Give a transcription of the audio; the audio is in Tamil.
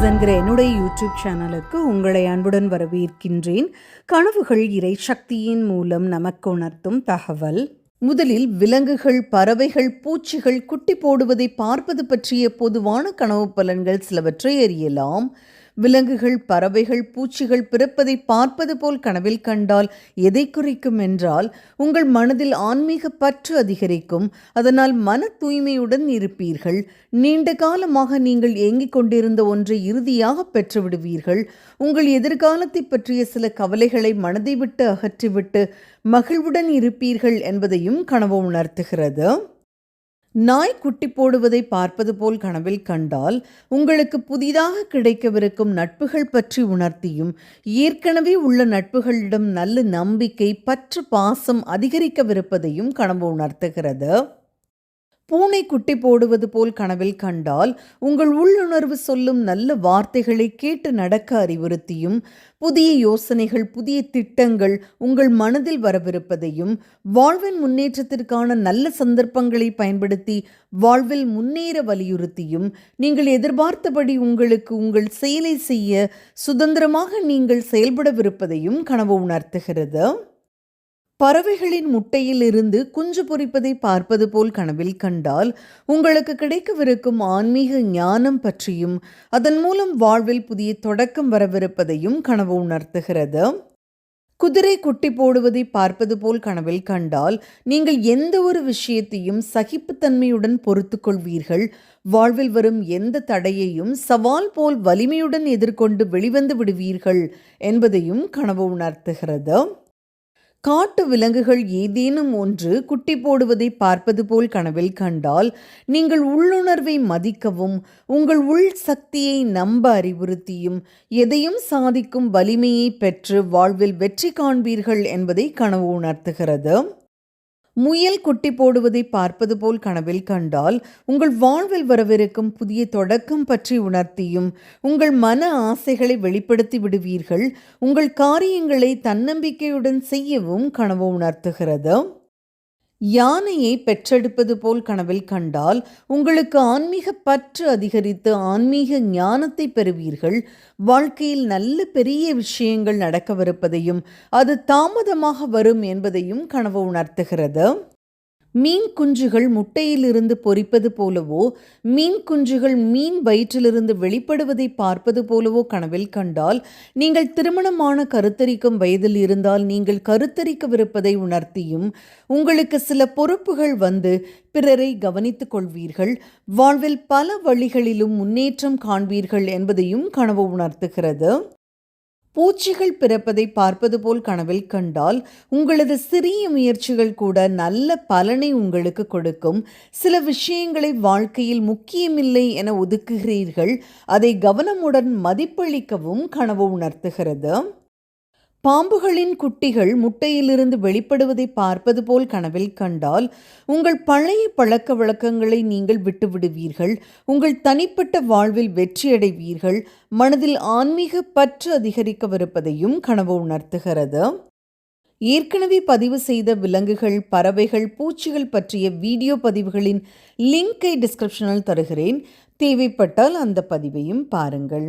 டாக்ஸ் என்கிற என்னுடைய யூடியூப் சேனலுக்கு உங்களை அன்புடன் வரவேற்கின்றேன். கனவுகள் இறை சக்தியின் மூலம் நமக்கு உணர்த்தும் தகவல். முதலில் விலங்குகள் பறவைகள் பூச்சிகள் குட்டி போடுவதை பார்ப்பது பற்றிய பொதுவான கனவு பலன்கள் சிலவற்றை அறியலாம். விலங்குகள் பறவைகள் பூச்சிகள் பிறப்பதை பார்ப்பது போல் கனவில் கண்டால் எதை குறிக்கும் என்றால் உங்கள் மனதில் ஆன்மீக பற்று அதிகரிக்கும். அதனால் மன தூய்மையுடன் இருப்பீர்கள். நீண்ட காலமாக நீங்கள் ஏங்கிக் கொண்டிருந்த ஒன்றை இறுதியாக பெற்றுவிடுவீர்கள். உங்கள் எதிர்காலத்தை பற்றிய சில கவலைகளை மனதை விட்டு அகற்றிவிட்டு மகிழ்வுடன் இருப்பீர்கள் என்பதையும் கனவு உணர்த்துகிறது. நாய் குட்டி போடுவதை பார்ப்பது போல் கனவில் கண்டால் உங்களுக்கு புதிதாக கிடைக்கவிருக்கும் நட்புகள் பற்றி உணர்த்தியும் ஏற்கனவே உள்ள நட்புகளிடம் நல்ல நம்பிக்கை பற்று பாசம் அதிகரிக்கவிருப்பதையும் கனவு உணர்த்துகிறது. பூனை குட்டி போடுவது போல் கனவில் கண்டால் உங்கள் உள்ளுணர்வு சொல்லும் நல்ல வார்த்தைகளை கேட்டு நடக்க அறிவுறுத்தியும் புதிய யோசனைகள் புதிய திட்டங்கள் உங்கள் மனதில் வரவிருப்பதையும் வாழ்வின் முன்னேற்றத்திற்கான நல்ல சந்தர்ப்பங்களை பயன்படுத்தி வாழ்வில் முன்னேற வலியுறுத்தியும் நீங்கள் எதிர்பார்த்தபடி உங்களுக்கு உங்கள் செயலை செய்ய சுதந்திரமாக நீங்கள் செயல்படவிருப்பதையும் கனவு உணர்த்துகிறது. பறவைகளின் முட்டையில் இருந்து குஞ்சு பொறிப்பதை பார்ப்பது போல் கனவில் கண்டால் உங்களுக்கு கிடைக்கவிருக்கும் ஆன்மீக ஞானம் பற்றியும் அதன் மூலம் வாழ்வில் புதிய தொடக்கம் வரவிருப்பதையும் கனவு உணர்த்துகிறது. குதிரை குட்டி போடுவதை பார்ப்பது போல் கனவில் கண்டால் நீங்கள் எந்த ஒரு விஷயத்தையும் சகிப்புத்தன்மையுடன் பொறுத்து கொள்வீர்கள். வாழ்வில் வரும் எந்த தடையையும் சவால் போல் வலிமையுடன் எதிர்கொண்டு வெளிவந்து விடுவீர்கள் என்பதையும் கனவு உணர்த்துகிறது. காட்டு விலங்குகள் ஏதேனும் ஒன்று குட்டி போடுவதை பார்ப்பது போல் கனவில் கண்டால் நீங்கள் உள்ளுணர்வை மதிக்கவும் உங்கள் உள் சக்தியை நம்ப அறிவுறுத்தியும் எதையும் சாதிக்கும் வலிமையை பெற்று வாழ்வில் வெற்றி காண்பீர்கள் என்பதை கனவு உணர்த்துகிறது. முயல் குட்டி போடுவதை பார்ப்பது போல் கனவில் கண்டால் உங்கள் வாழ்வில் வரவிருக்கும் புதிய தொடக்கம் பற்றி உணர்த்தியும் உங்கள் மன ஆசைகளை வெளிப்படுத்தி விடுவீர்கள் உங்கள் காரியங்களை தன்னம்பிக்கையுடன் செய்யவும் கனவு உணர்த்துகிறது. யானையை பெற்றெடுப்பது போல் கனவில் கண்டால் உங்களுக்கு ஆன்மீக பற்று அதிகரித்து ஆன்மீக ஞானத்தை பெறுவீர்கள். வாழ்க்கையில் நல்ல பெரிய விஷயங்கள் நடக்கவிருப்பதையும் அது தாமதமாக வரும் என்பதையும் கனவு உணர்த்துகிறது. மீன் குஞ்சுகள் முட்டையிலிருந்து பொரிப்பது போலவோ மீன் குஞ்சுகள் மீன் வயிற்றிலிருந்து வெளிப்படுவதை பார்ப்பது போலவோ கனவில் கண்டால் நீங்கள் திருமணமான கருத்தரிக்கும் வயதில் இருந்தால் நீங்கள் கருத்தரிக்கவிருப்பதை உணர்த்தியும் உங்களுக்கு சில பொறுப்புகள் வந்து பிறரை கவனித்துக் கொள்வீர்கள். வாழ்வில் பல வழிகளிலும் முன்னேற்றம் காண்பீர்கள் என்பதையும் கனவு உணர்த்துகிறது. பூச்சிகள் பிறப்பதை பார்ப்பது போல் கனவில் கண்டால் உங்களது சிறிய முயற்சிகள் கூட நல்ல பலனை உங்களுக்கு கொடுக்கும். சில விஷயங்களை வாழ்க்கையில் முக்கியமில்லை என ஒதுக்குகிறீர்கள். அதை கவனமுடன் மதிப்பளிக்கவும் கனவு உணர்த்துகிறது. பாம்புகளின் குட்டிகள் முட்டையிலிருந்து வெளிப்படுவதை பார்ப்பது போல் கனவில் கண்டால் உங்கள் பழைய பழக்க வழக்கங்களை நீங்கள் விட்டுவிடுவீர்கள் உங்கள் தனிப்பட்ட வாழ்வில் வெற்றியடைவீர்கள் மனதில் ஆன்மீக பற்று அதிகரிக்கவிருப்பதையும் கனவு உணர்த்துகிறது. ஏற்கனவே பதிவு செய்த விலங்குகள் பறவைகள் பூச்சிகள் பற்றிய வீடியோ பதிவுகளின் லிங்கை டிஸ்கிரிப்ஷனில் தருகிறேன். தேவைப்பட்டால் அந்த பதிவையும் பாருங்கள்.